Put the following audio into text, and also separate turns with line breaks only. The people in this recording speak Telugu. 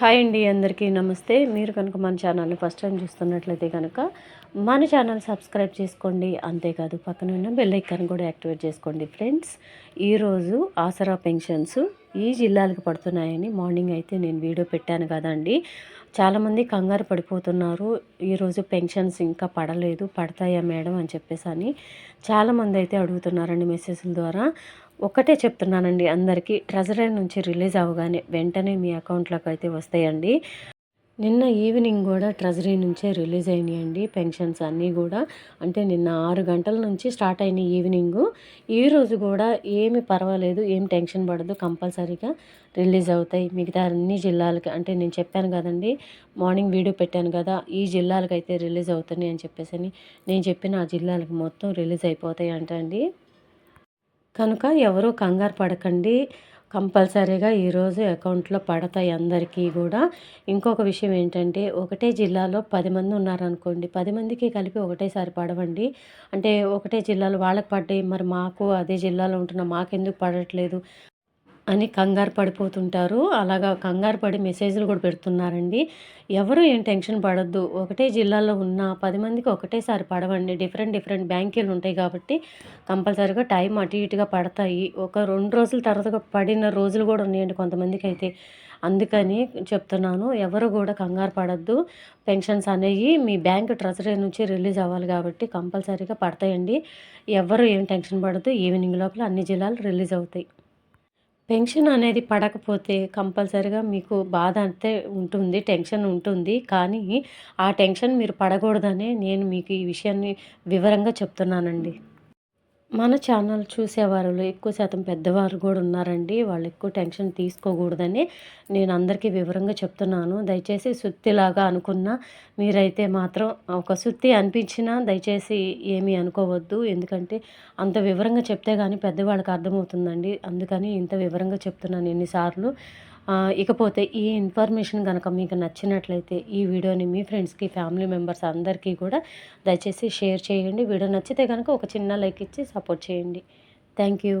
హాయ్ అండి అందరికీ నమస్తే. మీరు కనుక మన ఛానల్ని ఫస్ట్ టైం చూస్తున్నట్లయితే కనుక మన ఛానల్ సబ్స్క్రైబ్ చేసుకోండి. అంతేకాదు పక్కన ఉన్న బెల్ ఐకాన్ కూడా యాక్టివేట్ చేసుకోండి ఫ్రెండ్స్. ఈరోజు ఆసరా పెన్షన్స్ ఈ జిల్లాలకు పడుతున్నాయని మార్నింగ్ అయితే నేను వీడియో పెట్టాను కదండి. చాలామంది కంగారు పడిపోతున్నారు. ఈరోజు పెన్షన్స్ ఇంకా పడలేదు పడతాయా మేడం అని చెప్పేసి అని చాలామంది అయితే అడుగుతున్నారండి మెసేజ్ల ద్వారా. ఒకటే చెప్తున్నానండి అందరికీ. ట్రెజరీ నుంచి రిలీజ్ అవ్వగానే వెంటనే మీ అకౌంట్లోకి అయితే వస్తాయండి. నిన్న ఈవినింగ్ కూడా ట్రెజరీ నుంచే రిలీజ్ అయినాయండి పెన్షన్స్ అన్నీ కూడా. అంటే నిన్న ఆరు గంటల నుంచి స్టార్ట్ అయినాయి ఈవినింగ్. ఈరోజు కూడా ఏమి పర్వాలేదు ఏం టెన్షన్ పడదు కంపల్సరీగా రిలీజ్ అవుతాయి. మిగతా అన్ని జిల్లాలకి అంటే నేను చెప్పాను కదండి మార్నింగ్ వీడియో పెట్టాను కదా ఈ జిల్లాలకు అయితే రిలీజ్ అవుతున్నాయి అని చెప్పేసి నేను చెప్పిన ఆ జిల్లాలకు మొత్తం రిలీజ్ అయిపోతాయి అంటండి. కనుక ఎవరు కంగారు పడకండి. కంపల్సరీగా ఈరోజు అకౌంట్లో పడతాయి అందరికీ కూడా. ఇంకొక విషయం ఏంటంటే ఒకటే జిల్లాలో పది మంది ఉన్నారనుకోండి పది మందికి కలిపి ఒకటేసారి పడవండి. అంటే ఒకటే జిల్లాలో వాళ్ళకి పడ్డాయి మరి మాకు అదే జిల్లాలో ఉంటున్న మాకెందుకు పడట్లేదు? అని కంగారు పడిపోతుంటారు. అలాగా కంగారు పడి మెసేజ్లు కూడా పెడుతున్నారండి. ఎవరు ఏం టెన్షన్ పడద్దు. ఒకటే జిల్లాలో ఉన్న పది మందికి ఒకటేసారి పడవండి. డిఫరెంట్ డిఫరెంట్ బ్యాంకీలు ఉంటాయి కాబట్టి కంపల్సరీగా టైం అటు ఇటుగా పడతాయి. ఒక రెండు రోజుల తర్వాత పడిన రోజులు కూడా ఉన్నాయండి కొంతమందికి అయితే అందుకని చెప్తున్నాను ఎవరు కూడా కంగారు పడద్దు. పెన్షన్స్ అనేవి మీ బ్యాంక్ ట్రెజరీ నుంచి రిలీజ్ అవ్వాలి కాబట్టి కంపల్సరీగా పడతాయండి. ఎవరు ఏం టెన్షన్ పడద్దు. ఈవినింగ్ లోపల అన్ని జిల్లాలు రిలీజ్ అవుతాయి. పెన్షన్ అనేది పడకపోతే కంపల్సరిగా మీకు బాధ అంతే ఉంటుంది టెన్షన్ ఉంటుంది. కానీ ఆ టెన్షన్ మీరు పడకూడదనే నేను మీకు ఈ విషయాన్ని వివరంగా చెప్తున్నానండి. మన ఛానల్ చూసేవారు ఎక్కువ శాతం పెద్దవారు కూడా ఉన్నారండి. వాళ్ళు ఎక్కువ టెన్షన్ తీసుకోకూడదని నేను అందరికీ వివరంగా చెప్తున్నాను. దయచేసి సుత్తిలాగా అనుకున్న మీరైతే మాత్రం ఒక సుత్తి అనిపించినా దయచేసి ఏమీ అనుకోవద్దు. ఎందుకంటే అంత వివరంగా చెప్తే కానీ పెద్దవాళ్ళకి అర్థమవుతుందండి. అందుకని ఇంత వివరంగా చెప్తున్నాను ఎన్నిసార్లు. ఇకపోతే ఈ ఇన్ఫర్మేషన్ కనుక మీకు నచ్చినట్లయితే ఈ వీడియోని మీ ఫ్రెండ్స్కి ఫ్యామిలీ మెంబర్స్ అందరికీ కూడా దయచేసి షేర్ చేయండి. వీడియో నచ్చితే కనుక ఒక చిన్న లైక్ ఇచ్చి సపోర్ట్ చేయండి. Thank you.